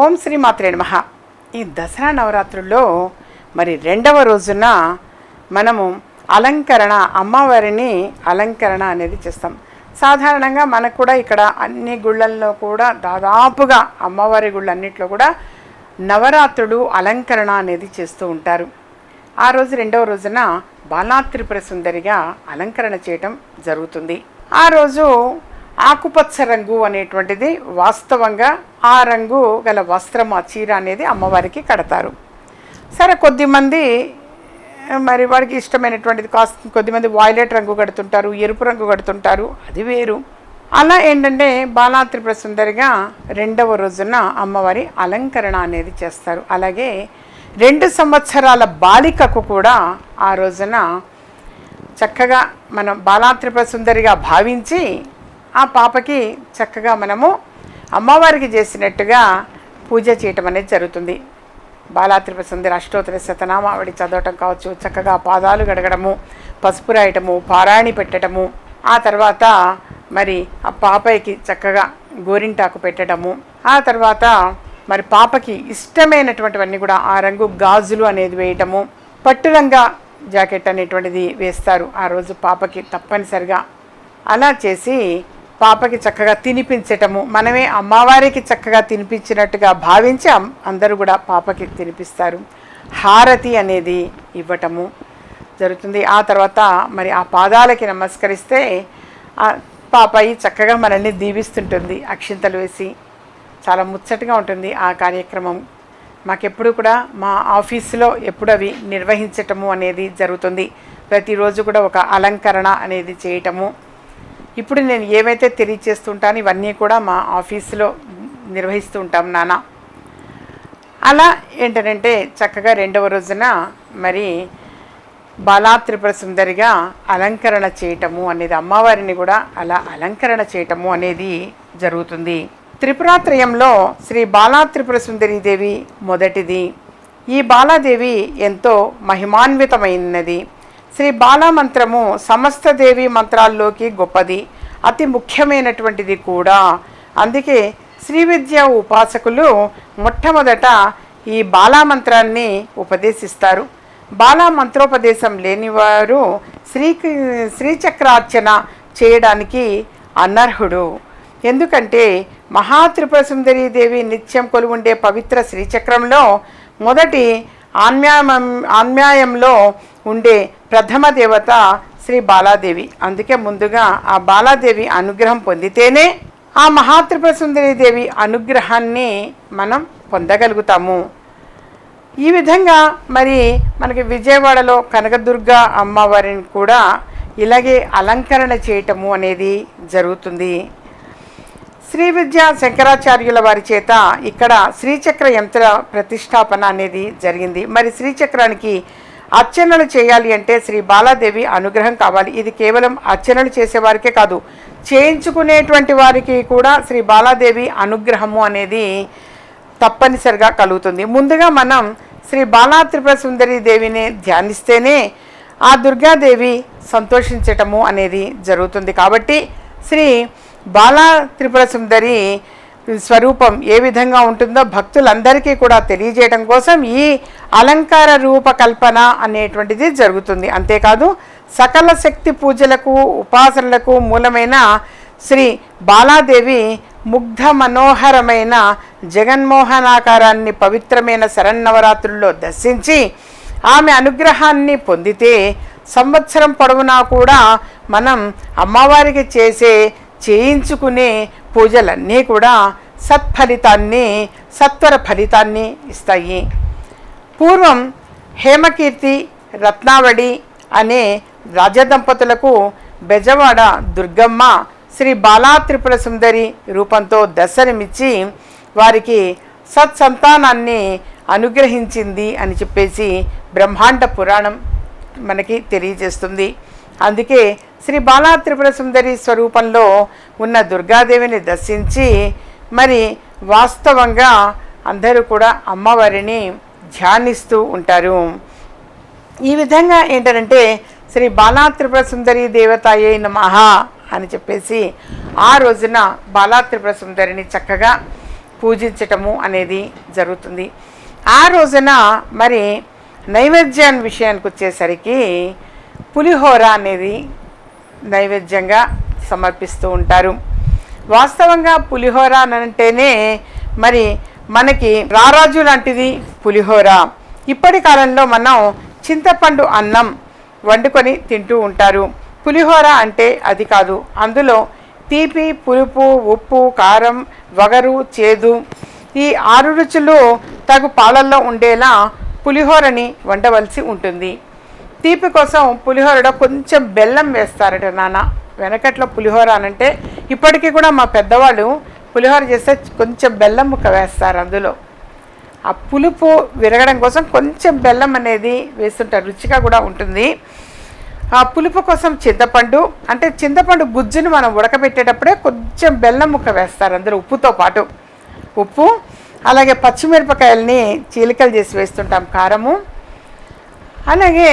ఓం శ్రీ మాత్రే నమః. ఈ దసరా నవరాత్రుల్లో మరి రెండవ రోజున మనము అలంకరణ అమ్మవారిని అలంకరణ అనేది చేస్తాం. సాధారణంగా మనకు కూడా ఇక్కడ అన్ని గుళ్ళల్లో కూడా దాదాపుగా అమ్మవారి గుళ్ళన్నిట్లో కూడా నవరాత్రులు అలంకరణ అనేది చేస్తూ ఉంటారు. ఆ రోజు రెండవ రోజున బాలాత్రిపుర సుందరిగా అలంకరణ చేయటం జరుగుతుంది. ఆ రోజు ఆకుపచ్చ రంగు అనేటువంటిది వాస్తవంగా ఆ రంగు గల వస్త్రం ఆ చీర అనేది అమ్మవారికి కడతారు. సరే కొద్దిమంది మరి వాడికి ఇష్టమైనటువంటిది కాస్త కొద్దిమంది వాయిలెట్ రంగు కడుతుంటారు ఎరుపు రంగు కడుతుంటారు అది వేరు. అలా ఏంటంటే బాలాత్రిపుర సుందరిగా రెండవ రోజున అమ్మవారి అలంకరణ అనేది చేస్తారు. అలాగే రెండు సంవత్సరాల బాలికకు కూడా ఆ రోజున చక్కగా మనం బాలాత్రిపుర సుందరిగా భావించి ఆ పాపకి చక్కగా మనము అమ్మవారికి చేసినట్టుగా పూజ చేయటం అనేది జరుగుతుంది. బాలాత్రిప సుందరి అష్టోత్తర శతనామావిడి చదవటం కావచ్చు చక్కగా పాదాలు గడగడము పసుపు రాయటము పారాయణి పెట్టడము ఆ తర్వాత మరి ఆ పాపకి చక్కగా గోరింటాకు పెట్టడము ఆ తర్వాత మరి పాపకి ఇష్టమైనటువంటివన్నీ కూడా ఆ రంగు గాజులు అనేది వేయటము పట్టురంగా జాకెట్ అనేటువంటిది వేస్తారు. ఆ రోజు పాపకి తప్పనిసరిగా అలా చేసి పాపకి చక్కగా తినిపించటము మనమే అమ్మవారికి చక్కగా తినిపించినట్టుగా భావించి అందరూ కూడా పాపకి తినిపిస్తారు. హారతి అనేది ఇవ్వటము జరుగుతుంది. ఆ తర్వాత మరి ఆ పాదాలకి నమస్కరిస్తే ఆ పాపాయి చక్కగా మనల్ని దీవిస్తుంటుంది. అక్షింతలు వేసి చాలా ముచ్చటగా ఉంటుంది ఆ కార్యక్రమం. మాకెప్పుడు కూడా మా ఆఫీసులో ఎప్పుడు అవి నిర్వహించటము అనేది జరుగుతుంది. ప్రతిరోజు కూడా ఒక అలంకరణ అనేది చేయటము. ఇప్పుడు నేను ఏవైతే తెలియచేస్తుంటానో ఇవన్నీ కూడా మా ఆఫీసులో నిర్వహిస్తూ ఉంటాం నాన్న అలా ఏంటంటే చక్కగా రెండవ రోజున మరి బాలా త్రిపుర సుందరిగా అలంకరణ చేయటము అనేది అమ్మవారిని కూడా అలా అలంకరణ చేయటము అనేది జరుగుతుంది. త్రిపురాత్రయంలో శ్రీ బాలా త్రిపుర సుందరి దేవి మొదటిది. ఈ బాలాదేవి ఎంతో మహిమాన్వితమైనది. శ్రీ బాలా మంత్రము సమస్త దేవి మంత్రాల్లోకి గొప్పది అతి ముఖ్యమైనటువంటిది కూడా. అందుకే శ్రీ విద్య ఉపాసకులు మొట్టమొదట ఈ బాలా మంత్రాన్ని ఉపదేశిస్తారు. బాలా మంత్రోపదేశం లేనివారు శ్రీ శ్రీచక్రార్చన చేయడానికి అనర్హుడు. ఎందుకంటే మహాత్రిపుర సుందరీ దేవి నిత్యం కొలువుండే పవిత్ర శ్రీచక్రంలో మొదటి ఆన్యాయం ఆన్యాయంలో ఉండే ప్రథమ దేవత శ్రీ బాలాదేవి. అందుకే ముందుగా ఆ బాలాదేవి అనుగ్రహం పొందితేనే ఆ మహాత్రిపుర సుందరి దేవి అనుగ్రహాన్ని మనం పొందగలుగుతాము. ఈ విధంగా మరి మనకి విజయవాడలో కనకదుర్గ అమ్మవారిని కూడా ఇలాగే అలంకరణ చేయటము అనేది జరుగుతుంది. శ్రీ విద్యా శంకరాచార్యుల వారి చేత ఇక్కడ శ్రీచక్ర యంత్ర ప్రతిష్టాపన అనేది జరిగింది. మరి శ్రీచక్రానికి అర్చనలు చేయాలి అంటే శ్రీ బాలాదేవి అనుగ్రహం కావాలి. ఇది కేవలం అర్చనలు చేసేవారికే కాదు చేయించుకునేటువంటి వారికి కూడా శ్రీ బాలాదేవి అనుగ్రహము అనేది తప్పనిసరిగా కలుగుతుంది. ముందుగా మనం శ్రీ బాలా త్రిపుర సుందరి దేవిని ధ్యానిస్తేనే ఆ దుర్గాదేవి సంతోషించటము అనేది జరుగుతుంది. కాబట్టి శ్రీ బాలా త్రిపుర సుందరి స్వరూపం ఏ విధంగా ఉంటుందో భక్తులందరికీ కూడా తెలియజేయడం కోసం ఈ అలంకార రూపకల్పన అనేటువంటిది జరుగుతుంది. అంతేకాదు సకల శక్తి పూజలకు ఉపాసనలకు మూలమైన శ్రీ బాలాదేవి ముగ్ధ మనోహరమైన జగన్మోహనాకారాన్ని పవిత్రమైన శరన్నవరాత్రుల్లో దర్శించి ఆమె అనుగ్రహాన్ని పొందితే సంవత్సరం పొడవునా కూడా మనం అమ్మవారికి చేసే చేయించుకునే పూజలన్నీ కూడా సత్ఫలితాన్ని సత్వర ఫలితాన్ని ఇస్తాయి. పూర్వం హేమకీర్తి రత్నావళి అనే రాజదంపతులకు బెజవాడ దుర్గమ్మ శ్రీ బాలా త్రిపుర సుందరి రూపంతో దర్శనమిచ్చి వారికి సత్సంతానాన్ని అనుగ్రహించింది అని చెప్పేసి బ్రహ్మాండ పురాణం మనకి తెలియజేస్తుంది. అందుకే శ్రీ బాలా త్రిపుర సుందరి స్వరూపంలో ఉన్న దుర్గాదేవిని దర్శించి మరి వాస్తవంగా అందరూ కూడా అమ్మవారిని ధ్యానిస్తూ ఉంటారు. ఈ విధంగా ఏంటంటే శ్రీ బాలా త్రిపుర సుందరి దేవతాయే నమః అని చెప్పేసి ఆ రోజున బాలా త్రిపుర సుందరిని చక్కగా పూజించటము అనేది జరుగుతుంది. ఆ రోజున మరి నైవేద్యాన్ని విషయానికి వచ్చేసరికి పులిహోర అనేది నైవేద్యంగా సమర్పిస్తూ ఉంటారు. వాస్తవంగా పులిహోర అని అంటేనే మరి మనకి రారాజు లాంటిది పులిహోర. ఇప్పటి కాలంలో మనం చింతపండు అన్నం వండుకొని తింటూ ఉంటారు. పులిహోర అంటే అది కాదు. అందులో తీపి పులుపు ఉప్పు కారం వగరు చేదు ఈ ఆరు రుచులు తగు పాలల్లో ఉండేలా పులిహోరని వండవలసి ఉంటుంది. తీపి కోసం పులిహోరలో కొంచెం బెల్లం వేస్తారట నాన్న. వెనకట్లో పులిహోర అనంటే ఇప్పటికీ కూడా మా పెద్దవాళ్ళు పులిహోర చేస్తే కొంచెం బెల్లం ముక్క వేస్తారు అందులో. ఆ పులుపు విరగడం కోసం కొంచెం బెల్లం అనేది వేస్తుంటారు. రుచిగా కూడా ఉంటుంది. ఆ పులుపు కోసం చింతపండు అంటే చింతపండు గుజ్జును మనం ఉడకబెట్టేటప్పుడే కొంచెం బెల్లం ముక్క వేస్తారు అందులో ఉప్పుతో పాటు. ఉప్పు అలాగే పచ్చిమిరపకాయలని చీలికలు చేసి వేస్తుంటాం కారము. అలాగే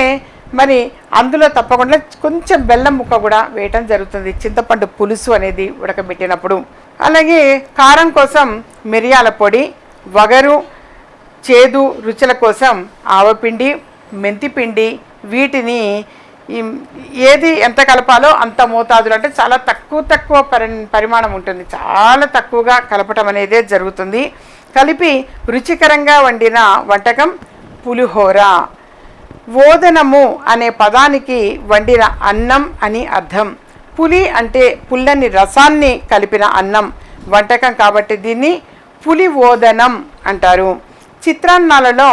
మరి అందులో తప్పకుండా కొంచెం బెల్లం ముక్క కూడా వేయటం జరుగుతుంది. చింతపండు పులుసు అనేది ఉడకబెట్టినప్పుడు. అలాగే కారం కోసం మిరియాల పొడి వగరు చేదు రుచుల కోసం ఆవపిండి మెంతిపిండి వీటిని ఏది ఎంత కలపాలో అంత మోతాదులు అంటే చాలా తక్కువ తక్కువ పరి పరిమాణం ఉంటుంది. చాలా తక్కువగా కలపటం అనేదే జరుగుతుంది. కలిపి రుచికరంగా వండిన వంటకం పులిహోర. ఓదనము అనే పదానికి వండిన అన్నం అని అర్థం. పులి అంటే పుల్లని రసాన్ని కలిపిన అన్నం వంటకం కాబట్టి దీన్ని పులి ఓదనం అంటారు. చిత్రాన్నాలలో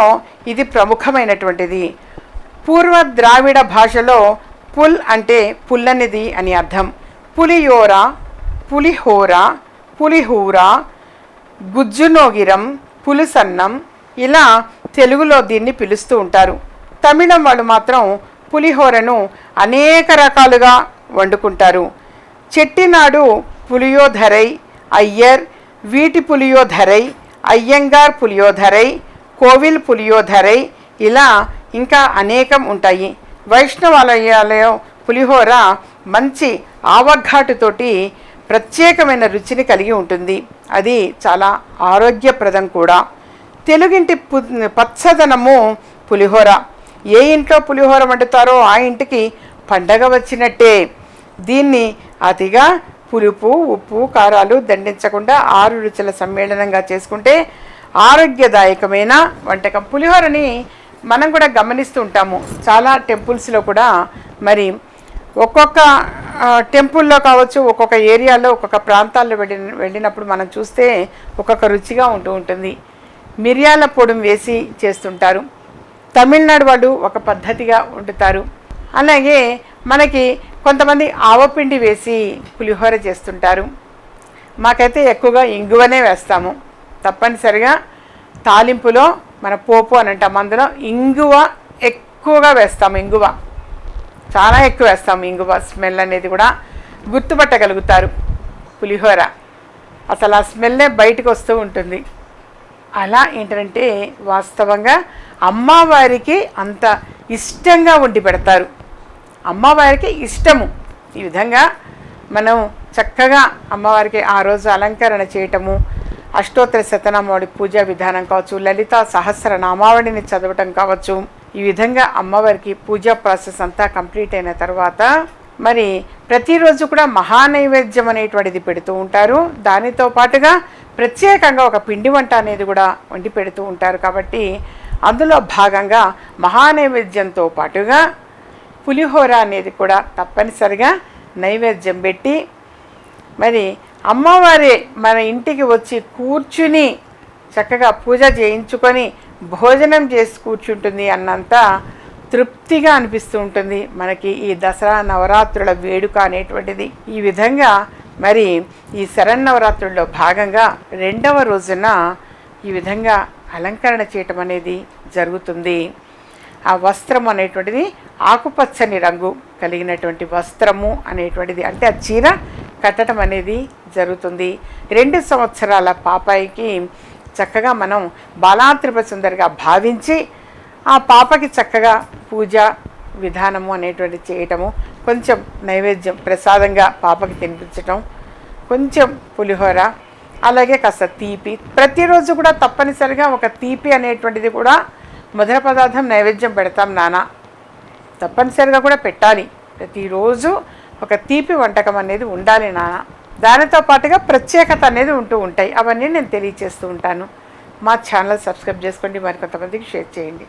ఇది ప్రముఖమైనటువంటిది. పూర్వ ద్రావిడ భాషలో పుల్ అంటే పుల్లనిది అని అర్థం. పులియోర పులిహోర పులిహూర గుజ్జునోగిరం పులుసన్నం ఇలా తెలుగులో దీన్ని పిలుస్తూ ఉంటారు. తమిళం వాళ్ళు మాత్రం పులిహోరను అనేక రకాలుగా వండుకుంటారు. చెట్టినాడు పులియోధరై అయ్యర్ వీటి పులియోధరై అయ్యంగార్ పులియోధరై కోవిల్ పులియోధరై ఇలా ఇంకా అనేకం ఉంటాయి. వైష్ణవాలయాలయం పులిహోర మంచి ఆవఘాటుతోటి ప్రత్యేకమైన రుచిని కలిగి ఉంటుంది. అది చాలా ఆరోగ్యప్రదం కూడా. తెలుగింటి పు పచ్చదనము పులిహోర. ఏ ఇంట్లో పులిహోర వండుతారో ఆ ఇంటికి పండగ వచ్చినట్టే. దీన్ని అతిగా పులుపు ఉప్పు కారాలు దండించకుండా ఆరు రుచుల సమ్మేళనంగా చేసుకుంటే ఆరోగ్యదాయకమైన వంటకం. పులిహోరని మనం కూడా గమనిస్తూ ఉంటాము. చాలా టెంపుల్స్లో కూడా మరి ఒక్కొక్క టెంపుల్లో కావచ్చు ఒక్కొక్క ఏరియాలో ఒక్కొక్క ప్రాంతాల్లో వెళ్ళిన వెళ్ళినప్పుడు మనం చూస్తే ఒక్కొక్క రుచిగా ఉంటూ ఉంటుంది. మిరియాల పొడిని వేసి చేస్తుంటారు. తమిళనాడు వాళ్ళు ఒక పద్ధతిగా వండుతారు. అలాగే మనకి కొంతమంది ఆవపిండి వేసి పులిహోర చేస్తుంటారు. మాకైతే ఎక్కువగా ఇంగువనే వేస్తాము. తప్పనిసరిగా తాలింపులో మన పోపు అని అంటాం. అందులో ఇంగువ ఎక్కువగా వేస్తాము ఇంగువ. చాలా ఎక్కువ వేస్తాము ఇంగువ స్మెల్ అనేది కూడా గుర్తుపట్టగలుగుతారు పులిహోర. అసలు ఆ స్మెల్లే బయటకు వస్తూ ఉంటుంది. అలా ఏంటంటే వాస్తవంగా అమ్మవారికి అంత ఇష్టంగా వండి పెడతారు. అమ్మవారికి ఇష్టము. ఈ విధంగా మనం చక్కగా అమ్మవారికి ఆ రోజు అలంకరణ చేయటము అష్టోత్తర శతనామావళి పూజా విధానం కావచ్చు లలిత సహస్ర నామావళిని చదవటం కావచ్చు ఈ విధంగా అమ్మవారికి పూజా ప్రాసెస్ అంతా కంప్లీట్ అయిన తర్వాత మరి ప్రతిరోజు కూడా మహానైవేద్యం అనేటువంటిది పెడుతూ ఉంటారు. దానితో పాటుగా ప్రత్యేకంగా ఒక పిండి వంట అనేది కూడా వండి పెడుతూ ఉంటారు. కాబట్టి అందులో భాగంగా మహానైవేద్యంతో పాటుగా పులిహోర అనేది కూడా తప్పనిసరిగా నైవేద్యం పెట్టి మరి అమ్మవారి మన ఇంటికి వచ్చి కూర్చుని చక్కగా పూజ చేయించుకొని భోజనం చేసి కూర్చుంటుంది అన్నంత తృప్తిగా అనిపిస్తూ ఉంటుంది. మనకి ఈ దసరా నవరాత్రుల వేడుక అనేటువంటిది ఈ విధంగా మరి ఈ శరన్నవరాత్రుల్లో భాగంగా రెండవ రోజున ఈ విధంగా అలంకరణ చేయటం అనేది జరుగుతుంది. ఆ వస్త్రం అనేటువంటిది ఆకుపచ్చని రంగు కలిగినటువంటి వస్త్రము అనేటువంటిది. అంటే ఆ చీర కట్టడం అనేది జరుగుతుంది. రెండు సంవత్సరాల పాపాయికి చక్కగా మనం బాలాత్రిప సుందరిగా భావించి ఆ పాపకి చక్కగా పూజ విధానము అనేటువంటి చేయటము కొంచెం నైవేద్యం ప్రసాదంగా పాపకి తినిపించటం కొంచెం పులిహోర అలాగే కాస్త తీపి. ప్రతిరోజు కూడా తప్పనిసరిగా ఒక తీపి అనేటువంటిది కూడా మధుర పదార్థం నైవేద్యం పెడతాం నాన్న తప్పనిసరిగా కూడా పెట్టాలి. ప్రతిరోజు ఒక తీపి వంటకం అనేది ఉండాలి నాన్న దానితో పాటుగా ప్రత్యేకత అనేది ఉంటూ ఉంటాయి. అవన్నీ నేను తెలియచేస్తూ ఉంటాను. మా ఛానల్ సబ్స్క్రైబ్ చేసుకోండి. మరి కొంతమందికి షేర్ చేయండి.